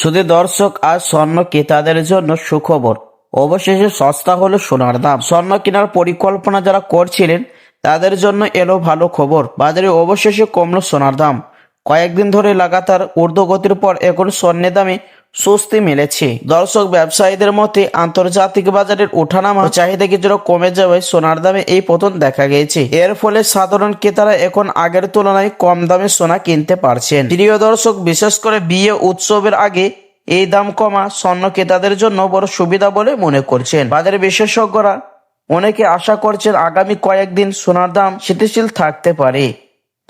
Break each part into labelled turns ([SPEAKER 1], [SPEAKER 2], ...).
[SPEAKER 1] শুধু দর্শক আর স্বর্ণ ক্রেতাদের জন্য সুখবর। অবশেষে সস্তা হলো সোনার দাম। স্বর্ণ কেনার পরিকল্পনা যারা করছিলেন, তাদের জন্য এলো ভালো খবর। বাজারে অবশেষে কমলো সোনার দাম। কয়েকদিন ধরে লাগাতার ঊর্ধ্বগতির পর এখন স্বর্ণের দামে স্বস্তি মিলেছে। দর্শক ব্যবসায়ীদের মতে আন্তর্জাতিক বাজারের ওঠানামা চাহিদা কিছুটা কমে যাওয়ায় সোনার দামে এই পতন দেখা গিয়েছে। এর ফলে সাধারণ ক্রেতারা এখন আগের তুলনায় কম দামে সোনা কিনতে পারছেন। প্রিয় দর্শক, বিশেষ করে বিয়ে উৎসবের আগে এই দাম কমা স্বর্ণ ক্রেতাদের জন্য বড় সুবিধা বলে মনে করছেন। বাজারে বিশেষজ্ঞরা অনেকে আশা করছেন আগামী কয়েকদিন সোনার দাম স্থিতিশীল থাকতে পারে।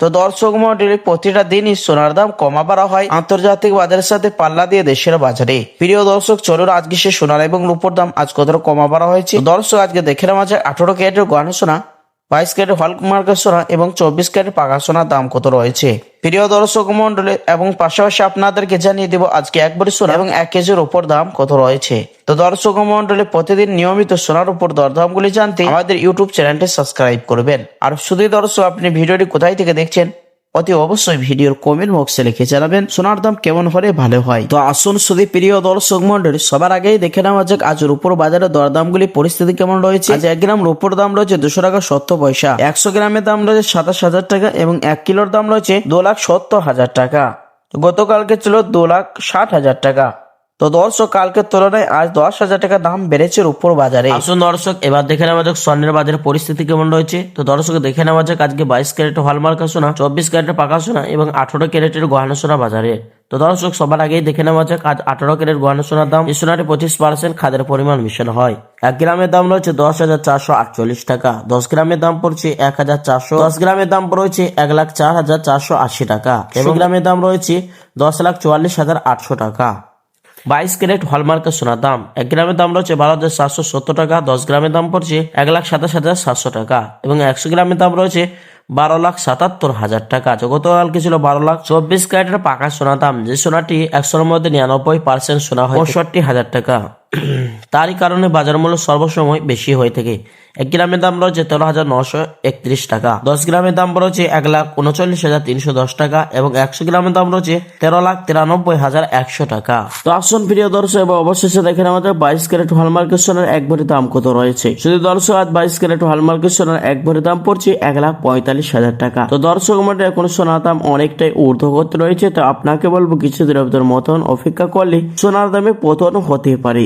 [SPEAKER 1] তো দর্শক মন্ডলী, প্রতিটা দিনই সোনার দাম কমা বাড়া হয়। আন্তর্জাতিক বাজারের সাথে পাল্লা দিয়ে দেশের বাজারে। প্রিয় দর্শক, চলুন আজকে সে সোনার এবং রূপোর দাম আজ কতটা কমা বাড়া হয়েছে? দর্শক, আজকে দেখে নেওয়া যায় আঠারো ক্যারেটের গয়না সোনা। বাইশ ক্যারেট হল্ক মার্কের সোনা এবং চব্বিশ ক্যারেট পাকা সোনার দাম কত রয়েছে? প্রিয় দর্শক মন্ডলী এবং পাশাপাশি আপনাদেরকে জানিয়ে দেব, আজকে এক ভরি সোনা এবং এক কেজির ওপর দাম কত রয়েছে? তো দর্শক মন্ডলী প্রতিদিন নিয়মিত সোনার উপর দরদামগুলি জানতে আমাদের ইউটিউব চ্যানেলটি সাবস্ক্রাইব করবেন। আর শুধু দর্শক, আপনি ভিডিওটি কোথায় থেকে দেখছেন অতি অবশ্যই ভিডিওর কমেন্ট বক্সে লিখে জানাবেন, সোনার দাম কেমন হলে ভালো হয়? তো আসুন শুধু প্রিয় দর্শক মন্ডলী সবার আগেই দেখে নেওয়া যাক, আজ রূপোর বাজারে দরদামগুলি পরিস্থিতি কেমন রয়েছে? আজ এক গ্রাম রূপোর দাম রয়েছে দুশো টাকা সত্তর পয়সা। একশো গ্রামের দাম রয়েছে সাতাশ হাজার টাকা এবং এক কিলোর দাম রয়েছে দু লাখ সত্তর হাজার টাকা। গতকালকে ছিল দু লাখ ষাট হাজার টাকা। তো দর্শক কালকের তুলনায় আজ দশ হাজার টাকা দাম বেড়েছে রূপোর বাজারে। আসুন দর্শক এবার দেখে নেওয়া যাক স্বর্ণের বাজারে পরিস্থিতি কেমন রয়েছে। তো দর্শক দেখে নেওয়া যাক আজকে বাইশ ক্যারেট হলমার্ক সোনা চব্বিশ ক্যারেটের পাকা সোনা এবং আঠারো ক্যারেটের গহনা সোনা বাজারে। তো দর্শক সবার আগেই দেখে নেওয়া যাক আজ আঠারো ক্যারেট গহনা সোনার দাম। এই সোনাটি পঁচিশ পার্সেন্ট খাদের পরিমাণ মিশানো হয়। এক গ্রামের দাম রয়েছে দশ হাজার চারশো আটচল্লিশ টাকা। দশ গ্রামের দাম পড়ছে এক হাজার চারশো। দশ গ্রামের দাম রয়েছে এক লাখ চার হাজার চারশো আশি টাকা। এবং গ্রামের দাম রয়েছে দশ লাখ চুয়াল্লিশ হাজার আটশো টাকা। বাইশ ক্যারেট হলমার্কের সোনার দাম। এক গ্রামের দাম রয়েছে বারো হাজার সাতশো সত্তর টাকা, দশ গ্রামের দাম পড়ছে এক লাখ সাতাশ হাজার সাতশো টাকা এবং একশো গ্রামের দাম রয়েছে বারো লাখ সাতাত্তর হাজার টাকা। গতকালকে ছিল বারো লাখ চব্বিশ ক্যারেটের পাকা সোনা দাম? যে সোনাটি একশোর মধ্যে নিরানব্বই পার্সেন্ট সোনা হয় পঁয়ষট্টি হাজার টাকা। তারই কারণে বাজার মূল্য সর্বসময় বেশি হয়ে থাকে। এক গ্রামের দাম রয়েছে তেরো হাজার নশো একত্রিশ টাকা। দশ গ্রামের দাম রয়েছে এক লাখ উনচল্লিশ হাজার তিনশো দশ টাকা এবং একশো গ্রামের দাম রয়েছে তেরো লাখ তিরানব্বই হাজার একশো টাকা। তো আসুন প্রিয় দর্শক এবং অবশেষে দেখেন আমাদের বাইশ ক্যারেট হলমার্কের সোনার এক ভরি দাম কত রয়েছে। শুধু দর্শক, আজ বাইশ ক্যারেট হলমার্কের সোনার এক ভরি দাম পড়ছে এক লাখ পঁয়তাল্লিশ হাজার টাকা। তো দর্শক মধ্যে এখন সোনার দাম অনেকটাই ঊর্ধ্বগত রয়েছে, তো আপনাকে বলব কিছু দিনের মতন অপেক্ষা করলে সোনার দামে পতন হতে পারে।